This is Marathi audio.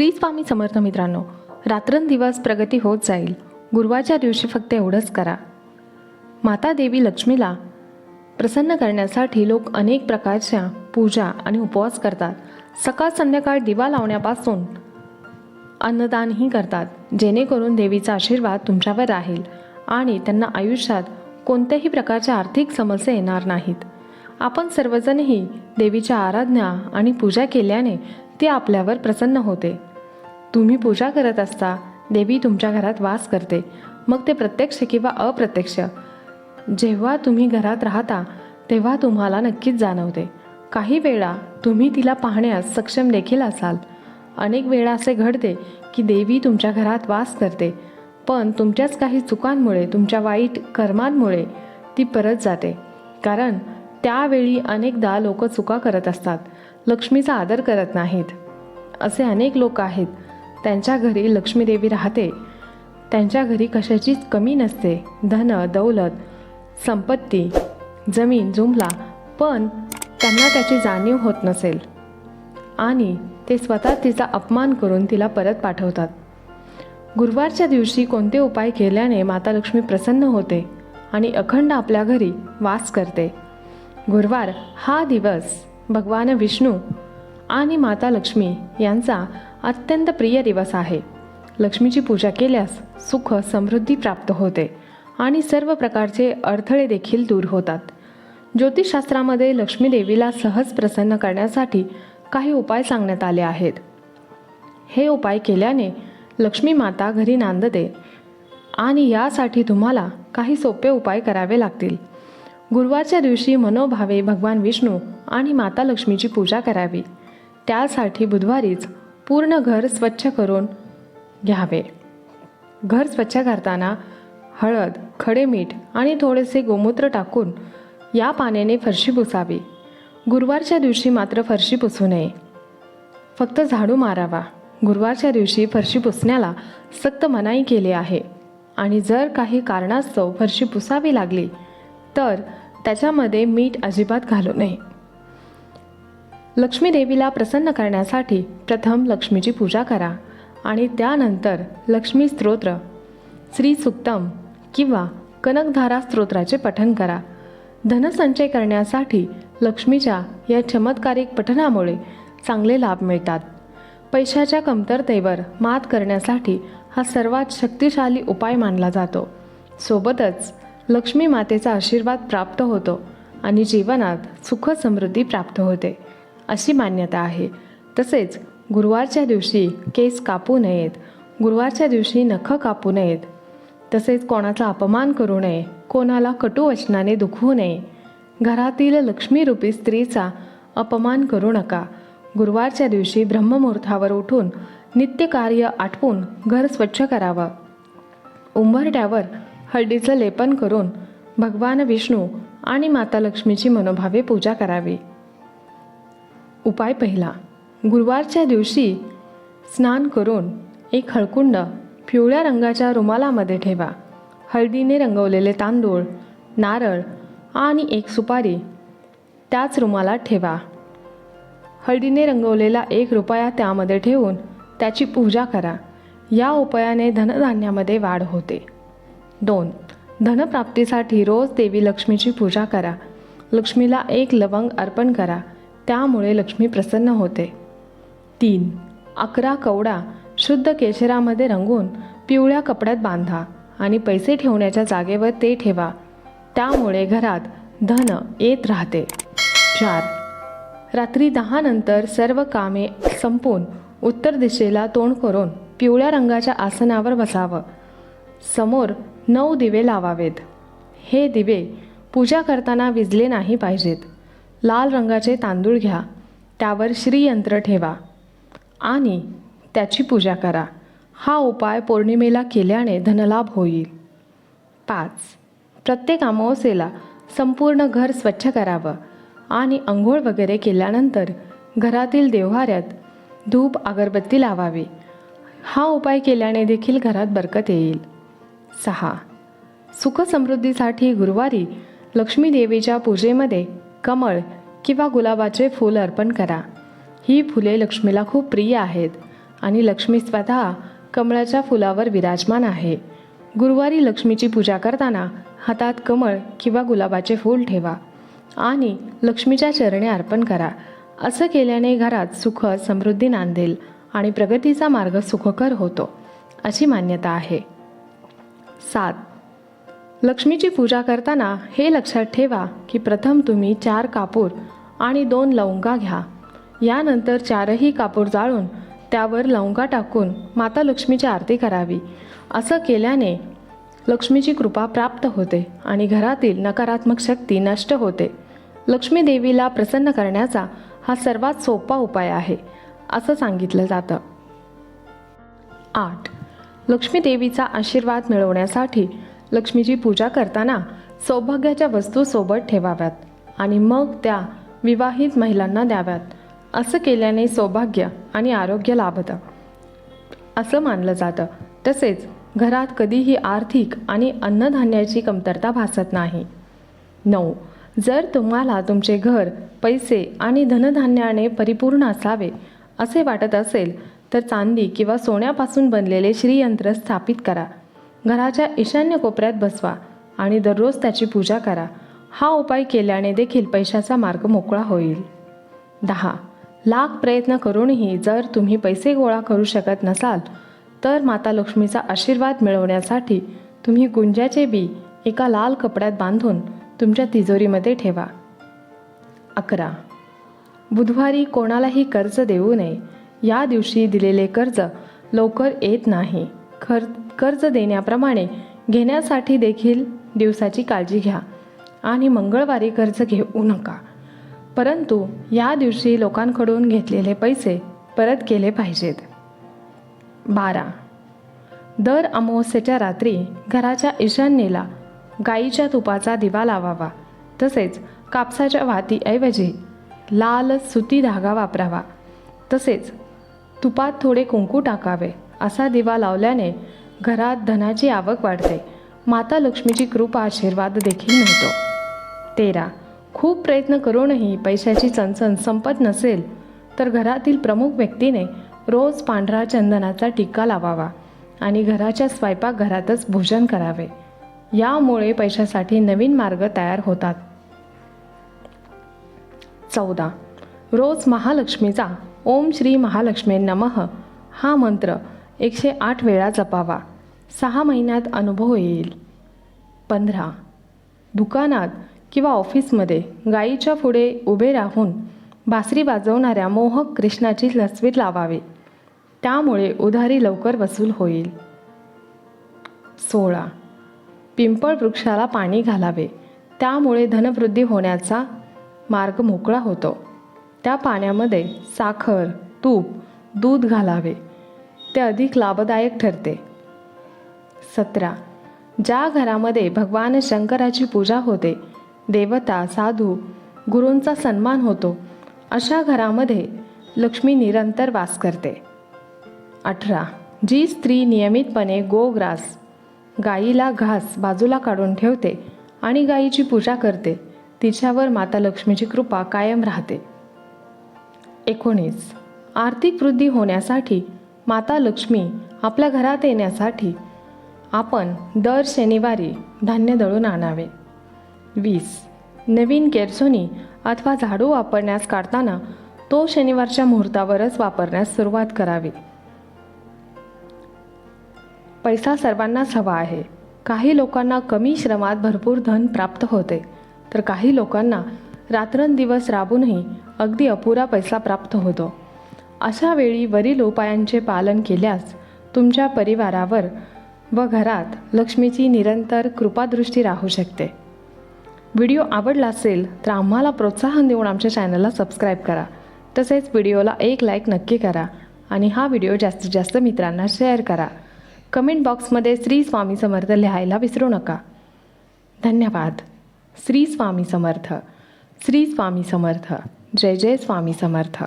श्री स्वामी समर्थ मित्रांनो रात्रंदिवस प्रगती होत जाईल. गुरुवारच्या दिवशी फक्त एवढंच करा. माता देवी लक्ष्मीला प्रसन्न करण्यासाठी लोक अनेक प्रकारच्या पूजा आणि उपवास करतात. सकाळ संध्याकाळ दिवा लावण्यापासून अन्नदानही करतात जेणेकरून देवीचा आशीर्वाद तुमच्यावर राहील आणि त्यांना आयुष्यात कोणत्याही प्रकारच्या आर्थिक समस्या येणार नाहीत. आपण सर्वजणही देवीच्या आराधना आणि पूजा केल्याने ती आपल्यावर प्रसन्न होते. तुम्ही पूजा करत असता देवी तुमच्या घरात वास करते. मग ते प्रत्यक्ष किंवा अप्रत्यक्ष. जेव्हा तुम्ही घरात राहता तेव्हा तुम्हाला नक्कीच जाणवते. काही वेळा तुम्ही तिला पाहण्यास सक्षम देखील असाल. अनेक वेळा असे घडते की देवी तुमच्या घरात वास करते पण तुमच्याच काही चुकांमुळे तुमच्या वाईट कर्मांमुळे ती परत जाते. कारण त्यावेळी अनेकदा लोक चुका करत असतात लक्ष्मीचा आदर करत नाहीत. असे अनेक लोक आहेत त्यांच्या घरी लक्ष्मीदेवी राहते. त्यांच्या घरी कशाचीच कमी नसते. धन दौलत संपत्ती जमीन जुमला पण त्यांना त्याची जाणीव होत नसेल. आणि ते स्वतः तिचा अपमान करून तिला परत पाठवतात. गुरुवारच्या दिवशी कोणते उपाय केल्याने माता लक्ष्मी प्रसन्न होते आणि अखंड आपल्या घरी वास करते? गुरुवार हा दिवस भगवान विष्णू आणि माता लक्ष्मी यांचा अत्यंत प्रिय दिवस आहे. लक्ष्मीची पूजा केल्यास सुख समृद्धी प्राप्त होते आणि सर्व प्रकारचे अडथळे देखील दूर होतात. ज्योतिषशास्त्रामध्ये लक्ष्मी देवीला सहज प्रसन्न करण्यासाठी काही उपाय सांगण्यात आले आहेत. हे उपाय केल्याने लक्ष्मी माता घरी नांदते आणि यासाठी तुम्हाला काही सोपे उपाय करावे लागतील. गुरुवारच्या दिवशी मनोभावे भगवान विष्णू आणि माता लक्ष्मीची पूजा करावी. त्यासाठी बुधवारीच पूर्ण घर स्वच्छ करून घ्यावे. घर स्वच्छ करताना हळद खडे मीठ आणि थोडेसे गोमूत्र टाकून या पाण्याने फरशी पुसावी. गुरुवारच्या दिवशी मात्र फरशी पुसू नये. फक्त झाडू मारावा. गुरुवारच्या दिवशी फरशी पुसण्याला सक्त मनाई केली आहे आणि जर काही कारणास्तव फरशी पुसावी लागली तर त्याच्यामध्ये मीठ अजिबात घालू नये. लक्ष्मी देवीला प्रसन्न करण्यासाठी प्रथम लक्ष्मीची पूजा करा आणि त्यानंतर लक्ष्मी स्तोत्र श्री सुक्तम किंवा कनकधारा स्तोत्राचे पठण करा. धनसंचय करण्यासाठी लक्ष्मीच्या या चमत्कारिक पठणामुळे चांगले लाभ मिळतात. पैशाच्या कमतरतेवर मात करण्यासाठी हा सर्वात शक्तिशाली उपाय मानला जातो. सोबतच लक्ष्मी मातेचा आशीर्वाद प्राप्त होतो आणि जीवनात सुख समृद्धी प्राप्त होते. अशी मान्यता आहे. तसेच गुरुवारच्या दिवशी केस कापू नयेत. गुरुवारच्या दिवशी नखं कापू नयेत. तसेच कोणाचा अपमान करू नये. कोणाला कटू वचनाने दुखवू नये. घरातील लक्ष्मीरूपी स्त्रीचा अपमान करू नका. गुरुवारच्या दिवशी ब्रह्ममुहूर्तावर उठून नित्यकार्य आटपून घर स्वच्छ करावं. उंबरट्यावर हळदीचं लेपन करून भगवान विष्णू आणि माता लक्ष्मीची मनोभावे पूजा करावी. उपाय पहिला. गुरुवारच्या दिवशी स्नान करून एक हळकुंड पिवळ्या रंगाच्या रुमालामध्ये ठेवा. हळदीने रंगवलेले तांदूळ नारळ आणि एक सुपारी त्याच रुमालात ठेवा. हळदीने रंगवलेला एक रुपया त्यामध्ये ठेवून त्याची पूजा करा. या उपायाने धनधान्यामध्ये वाढ होते. दोन. धनप्राप्तीसाठी रोज देवी लक्ष्मीची पूजा करा. लक्ष्मीला एक लवंग अर्पण करा. त्यामुळे लक्ष्मी प्रसन्न होते. तीन अकरा कवडा शुद्ध केशरामध्ये रंगून पिवळ्या कपड्यात बांधा आणि पैसे ठेवण्याच्या जागेवर ते ठेवा. त्यामुळे घरात धन येत राहते. चार रात्री दहानंतर सर्व कामे संपून उत्तर दिशेला तोंड करून पिवळ्या रंगाच्या आसनावर बसावं. समोर नऊ दिवे लावावेत. हे दिवे पूजा करताना विजले नाही पाहिजेत. लाल रंगाचे तांदूळ घ्या. त्यावर श्रीयंत्र ठेवा. आणि त्याची पूजा करा. हा उपाय पौर्णिमेला केल्याने धनलाभ होईल. पाच. प्रत्येक अमावस्येला संपूर्ण घर स्वच्छ करावं आणि आंघोळ वगैरे केल्यानंतर घरातील देव्हाऱ्यात धूप अगरबत्ती लावावी. हा उपाय केल्याने देखील घरात बरकत येईल. सहा. सुखसमृद्धीसाठी गुरुवारी लक्ष्मी देवीच्या पूजेमध्ये कमळ किंवा गुलाबाचे फूल अर्पण करा. ही फुले लक्ष्मीला खूप प्रिय आहेत आणि लक्ष्मी स्वतः कमळाच्या फुलावर विराजमान आहे. गुरुवारी लक्ष्मीची पूजा करताना हातात कमळ किंवा गुलाबाचे फूल ठेवा आणि लक्ष्मीच्या चरणी अर्पण करा. असं केल्याने घरात सुख समृद्धी नांदेल आणि प्रगतीचा मार्ग सुखकर होतो अशी मान्यता आहे. सात लक्ष्मीची पूजा करताना हे लक्षात ठेवा की प्रथम तुम्ही चार कापूर आणि दोन लवंगा घ्या. यानंतर चारही कापूर जाळून त्यावर लवंगा टाकून माता लक्ष्मीची आरती करावी. असं केल्याने लक्ष्मीची कृपा प्राप्त होते आणि घरातील नकारात्मक शक्ती नष्ट होते. लक्ष्मी देवीला प्रसन्न करण्याचा हा सर्वात सोपा उपाय आहे असं सांगितलं जातं. आठ. लक्ष्मी देवीचा आशीर्वाद मिळवण्यासाठी लक्ष्मीची पूजा करताना सौभाग्याच्या वस्तू सोबत ठेवाव्यात आणि मग त्या विवाहित महिलांना द्याव्यात. असं केल्याने सौभाग्य आणि आरोग्य लाभतं. असं मानलं जातं. तसेच घरात कधीही आर्थिक आणि अन्नधान्याची कमतरता भासत नाही. नऊ. जर तुम्हाला तुमचे घर पैसे आणि धनधान्याने परिपूर्ण असावे असे वाटत असेल तर चांदी किंवा सोन्यापासून बनलेले श्रीयंत्र स्थापित करा. घराच्या ईशान्य कोपऱ्यात बसवा आणि दररोज त्याची पूजा करा. हा उपाय केल्याने देखील पैशाचा मार्ग मोकळा होईल. दहा. लाख प्रयत्न करूनही जर तुम्ही पैसे गोळा करू शकत नसाल तर माता लक्ष्मीचा आशीर्वाद मिळवण्यासाठी तुम्ही गुंजाचे बी एका लाल कपड्यात बांधून तुमच्या तिजोरीमध्ये ठेवा. अकरा. बुधवारी कोणालाही कर्ज देऊ नये. या दिवशी दिलेले कर्ज लवकर येत नाही. खर कर्ज देण्याप्रमाणे घेण्यासाठी देखील दिवसाची काळजी घ्या आणि मंगळवारी कर्ज घेऊ नका. परंतु या दिवशी लोकांकडून घेतलेले पैसे परत केले पाहिजेत. बारा. दर अमावस्येच्या रात्री घराच्या ईशान्येला गाईच्या तुपाचा दिवा लावावा तसेच कापसाच्या वातीऐवजी लाल सुती धागा वापरावा तसेच तुपात थोडे कुंकू टाकावे असा दिवा लावल्याने घरात धनाची आवक वाढते. माता लक्ष्मीची कृपा आशीर्वाद देखील मिळतो. तेरा. खूप प्रयत्न करूनही पैशाची चणचण संपत नसेल तर घरातील प्रमुख व्यक्तीने रोज पांढरा चंदनाचा टिक्का लावावा आणि घराच्या स्वयंपाकघरातच भोजन करावे. यामुळे पैशासाठी नवीन मार्ग तयार होतात. चौदा. रोज महालक्ष्मीचा ओम श्री महालक्ष्मी नमः हा मंत्र एकशे आठ वेळा जपावा. सहा महिन्यात अनुभव येईल. पंधरा. दुकानात किंवा ऑफिसमध्ये गायीच्या पुढे उभे राहून बासरी वाजवणाऱ्या मोहक कृष्णाची तस्वीर लावावी. त्यामुळे उधारी लवकर वसूल होईल. सोळा. पिंपळ वृक्षाला पाणी घालावे. त्यामुळे धनवृद्धी होण्याचा मार्ग मोकळा होतो. त्या पाण्यामध्ये साखर तूप दूध घालावे. ते अधिक लाभदायक ठरते. सतरा. ज्या घरामध्ये भगवान शंकराची पूजा होते देवता साधू गुरूंचा सन्मान होतो अशा घरामध्ये लक्ष्मी निरंतर वास करते. अठरा. जी स्त्री नियमितपणे गोग्रास गाईला घास बाजूला काढून ठेवते आणि गाईची पूजा करते तिच्यावर माता लक्ष्मीची कृपा कायम राहते. एकोणीस. आर्थिक वृद्धी होण्यासाठी माता लक्ष्मी आपल्या घरात येण्यासाठी आपण दर शनिवारी धान्य दळून आणावे. वीस. नवीन केरसोनी अथवा झाडू वापरण्यास काढताना तो शनिवारच्या मुहूर्तावरच वापरण्यास सुरुवात करावी. पैसा सर्वांनाच हवा आहे. काही लोकांना कमी श्रमात भरपूर धन प्राप्त होते. तर काही लोकांना रात्रंदिवस राबूनही अगदी अपुरा पैसा प्राप्त होतो. अशा वेळी वरील उपायांचे पालन केल्यास तुमच्या परिवारावर व घरात लक्ष्मीची निरंतर कृपादृष्टी राहू शकते. व्हिडिओ आवडला असेल तर आम्हाला प्रोत्साहन देऊन आमच्या चॅनलला सबस्क्राईब करा. तसेच व्हिडिओला एक लाईक नक्की करा आणि हा व्हिडिओ जास्तीत जास्त मित्रांना शेअर करा. कमेंट बॉक्समध्ये श्री स्वामी समर्थ लिहायला विसरू नका. धन्यवाद. श्री स्वामी समर्थ. श्री स्वामी समर्थ. जय जय स्वामी समर्थ.